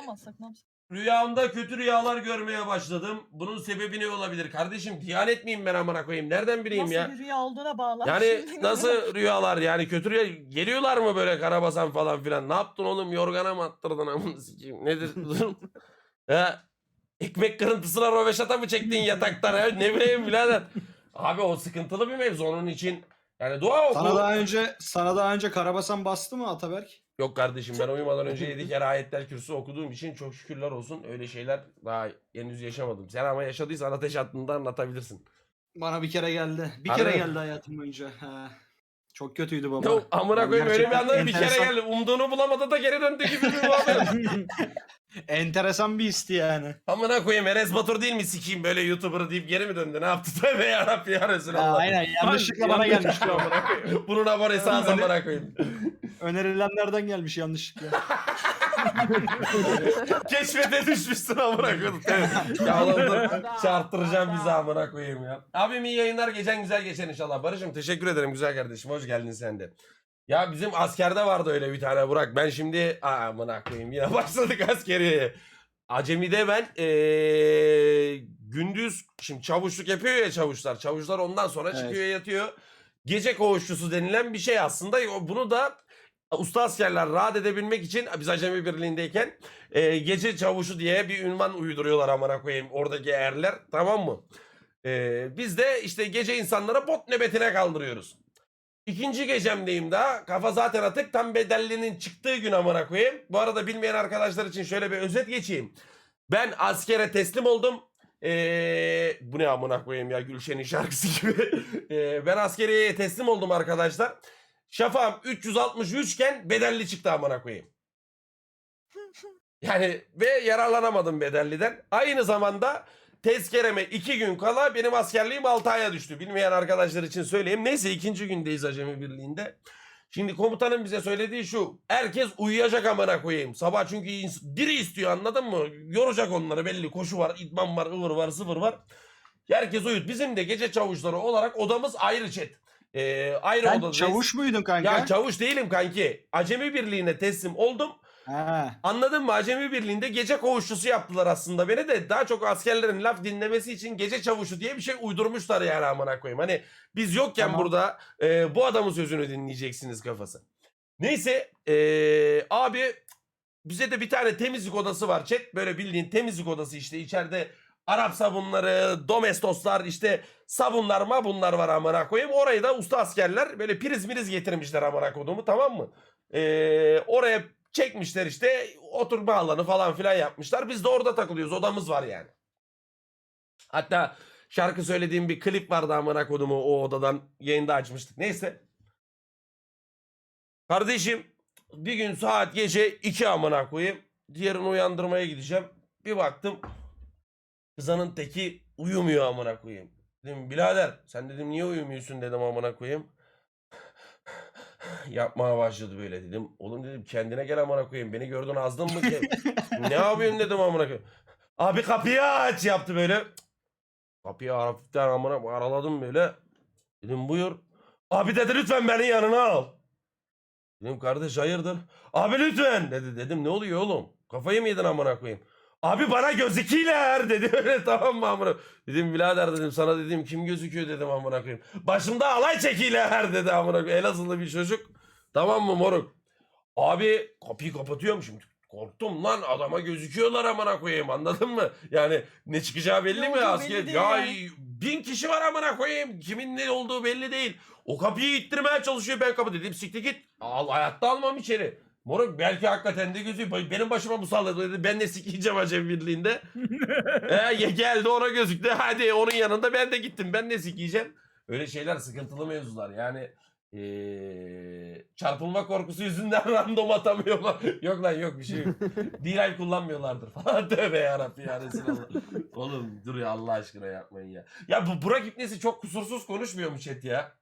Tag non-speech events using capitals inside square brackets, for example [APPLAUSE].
uyanmazsak ne yapsak? Rüyamda kötü rüyalar görmeye başladım. Bunun sebebi ne olabilir? Kardeşim diyanet miyim ben amına koyayım? Nereden bileyim Nasıl ya? bir rüya olduğuna bağlı. Yani [LAUGHS] nasıl rüyalar yani kötü rüya geliyorlar mı böyle karabasan falan filan? Ne yaptın oğlum yorgana mı attırdın amına sikeyim? Nedir durum? [LAUGHS] ha, ekmek kırıntısına roveşata mı çektin yataktan ya? Ne bileyim birader. Abi o sıkıntılı bir mevzu onun için. Yani dua oku. Sana daha önce sana daha önce Karabasan bastı mı Ataberk? Yok kardeşim ben uyumadan önce [LAUGHS] 7 kere ayetler kürsü okuduğum için çok şükürler olsun. Öyle şeyler daha henüz yaşamadım. Sen ama yaşadıysan ateş hattında anlatabilirsin. Bana bir kere geldi. Bir Harbi kere mi? geldi hayatım boyunca. Ha. Çok kötüydü baba. Yok amına koyayım öyle bir gerçekten anladım bir kere enteresan- geldi. Umduğunu bulamadı da geri döndü gibi bir muhabbet. [LAUGHS] Enteresan bir histi yani. amına koyayım Enes Batur değil mi sikeyim böyle YouTuber deyip geri mi döndü? Ne yaptı [LAUGHS] tövbe yarabbi ya Resulallah. Ha, aynen yanlışlıkla bana gelmişti o. amına koyayım. [LAUGHS] Bunun abonesi az amına koyayım. [LAUGHS] Önerilenlerden gelmiş yanlışlıkla. Keşfete düşmüşsün amına koyayım. ya oğlum. Çarptıracağım bizi amına koyayım ya. Abim iyi yayınlar geçen güzel geçen inşallah. Barış'ım teşekkür ederim güzel kardeşim. Hoş geldin sen de. Ya bizim askerde vardı öyle bir tane Burak. Ben şimdi amına koyayım yine [LAUGHS] başladık askeriye. Acemi'de ben ee, gündüz şimdi çavuşluk yapıyor ya çavuşlar. Çavuşlar ondan sonra Evet. çıkıyor yatıyor. Gece koğuşçusu denilen bir şey aslında. Bunu da usta askerler rahat edebilmek için biz Acemi Birliği'ndeyken e, gece çavuşu diye bir ünvan uyduruyorlar amına koyayım oradaki erler tamam mı? E, biz de işte gece insanlara bot nöbetine kaldırıyoruz. İkinci gecemdeyim daha. Kafa zaten atık. Tam bedellinin çıktığı gün amına koyayım. Bu arada bilmeyen arkadaşlar için şöyle bir özet geçeyim. Ben askere teslim oldum. Ee, bu ne amına koyayım ya Gülşen'in şarkısı [LAUGHS] gibi. Ee, ben askeriyeye teslim oldum arkadaşlar. Şafağım 363 iken bedelli çıktı amına koyayım. [LAUGHS] Yani ve yararlanamadım bedelliden. Aynı zamanda tezkereme 2 gün kala benim askerliğim 6 aya düştü. Bilmeyen arkadaşlar için söyleyeyim. Neyse ikinci gündeyiz Acemi Birliği'nde. Şimdi komutanın bize söylediği şu. Herkes uyuyacak amına koyayım. Sabah çünkü diri istiyor anladın mı? Yoracak onları belli. Koşu var, idman var, ıvır var, sıfır var. Herkes uyut. Bizim de gece çavuşları olarak odamız ayrı chat. Ee, ayrı Sen odadayız. çavuş muydun kanka? Ya çavuş değilim kanki. Acemi Birliği'ne teslim oldum. Ha. Anladın mı? Acemi Birliği'nde gece koğuşçusu yaptılar aslında beni de. Daha çok askerlerin laf dinlemesi için gece çavuşu diye bir şey uydurmuşlar yani amına koyayım. Hani biz yokken Tamam. burada e, bu adamın sözünü dinleyeceksiniz kafası. Neyse e, abi bize de bir tane temizlik odası var chat. Böyle bildiğin temizlik odası işte içeride Arap sabunları, domestoslar işte sabunlar mabunlar var amına koyayım. Orayı da usta askerler böyle priz miriz getirmişler amına kodumu tamam mı? Ee, oraya çekmişler işte oturma alanı falan filan yapmışlar. Biz de orada takılıyoruz. Odamız var yani. Hatta şarkı söylediğim bir klip vardı amına kodumu o odadan yayında açmıştık. Neyse. Kardeşim bir gün saat gece 2 amına koyayım. Diğerini uyandırmaya gideceğim. Bir baktım kızanın teki uyumuyor amına koyayım. Dedim birader sen dedim niye uyumuyorsun dedim amına koyayım. Yapmaya başladı böyle dedim. Oğlum dedim kendine gel amına koyayım. Beni gördün azdın mı? ki? [LAUGHS] ne yapıyorsun dedim amına koyayım. Abi kapıyı aç yaptı böyle. Kapıyı hafiften amına araladım böyle. Dedim buyur. Abi dedi lütfen beni yanına al. Dedim kardeş hayırdır? Abi lütfen dedi. Dedim ne oluyor oğlum? Kafayı mı yedin amına koyayım? Abi bana gözüküyorlar dedi [LAUGHS] öyle tamam mı amına? Dedim birader dedim sana dedim kim gözüküyor dedim amına koyayım. Başımda alay çekiyorlar dedi amına koyayım. Elazığlı bir çocuk. Tamam mı moruk? Abi kapıyı kapatıyorum şimdi. Korktum lan adama gözüküyorlar amına koyayım anladın mı? Yani ne çıkacağı belli Ne mi olduğu asker? belli değil Ya yani. bin kişi var amına koyayım. Kimin ne olduğu belli değil. O kapıyı ittirmeye çalışıyor ben kapı dedim siktir git. Al, hayatta almam içeri. Moruk belki hakikaten de gözüküyor. Benim başıma musallat dedi. Ben de sikeceğim Acem Birliği'nde. [LAUGHS] ee, geldi ona gözüktü. Hadi onun yanında ben de gittim. Ben de sikeceğim. Öyle şeyler sıkıntılı mevzular. Yani ee, çarpılma korkusu yüzünden [LAUGHS] random atamıyorlar. [LAUGHS] yok lan yok bir şey yok. [LAUGHS] Kullanmıyorlardır falan. Tövbe yarabbim ya Resulallah. Oğlum dur ya Allah aşkına yapmayın ya. Ya bu Burak İbnesi çok kusursuz konuşmuyor mu chat ya?